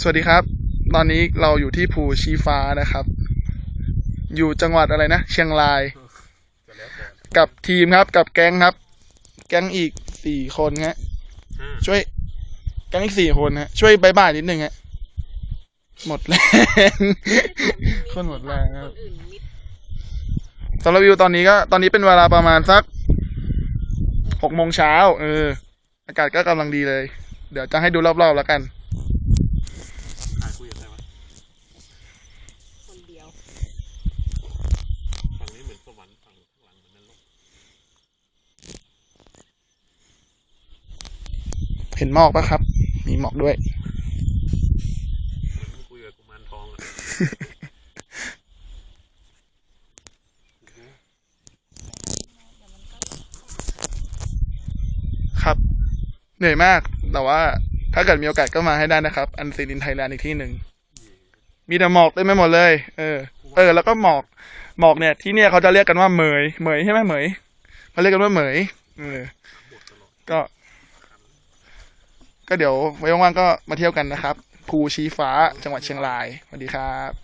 สวัสดีครับ ตอนนี้เราอยู่ที่ภูชีฟ้านะครับ อยู่จังหวัดอะไรนะ เชียงรายก็แล้วแต่กับทีมครับ กับแก๊งครับ แก๊งอีกสี่คนฮะห้าช่วย แก๊งอีกสี่คนฮะ ช่วยบายบายนิดนึงฮะ หมดแรง คนหมดแรงครับนอื่นมิดสำหรับวิวตอนนี้ก็ ตอนนี้เป็นเวลาประมาณสักหกโมงเช้า เออ อากาศก็กำลังดีเลย เดี๋ยวจะให้ดูรอบๆแล้วกัน ถ่ายคุยกับใครวะ คนเดียว ฝั่งนี้เหมือนสวรรค์ฝั่งข้างหลังเหมือนนรก เห็นหมอกปะครับ มีหมอกด้วยเหมือนมึงคุยกับกุมารทองอะครับ เหนื่อยมาก แต่ว่า ถ้าเกิดมีโอกาสก็มาให้ได้นะครับ อันซีนินไทยแลนด์อีกที่หนึ่ง มีแต่หมอกเต็มไปหมดเลย เออ เออ แล้วก็หมอก หมอกเนี่ย ที่เนี่ยเขาจะเรียกกันว่าเหมย เหมยใช่ไหมเหมยเขาเรียกกันว่าเหมย เออ ก็ ก็เดี๋ยวไว้ว่างๆก็มาเที่ยวกันนะครับภูชีฟ้าจังหวัดเชียงรายสวัสดีครับ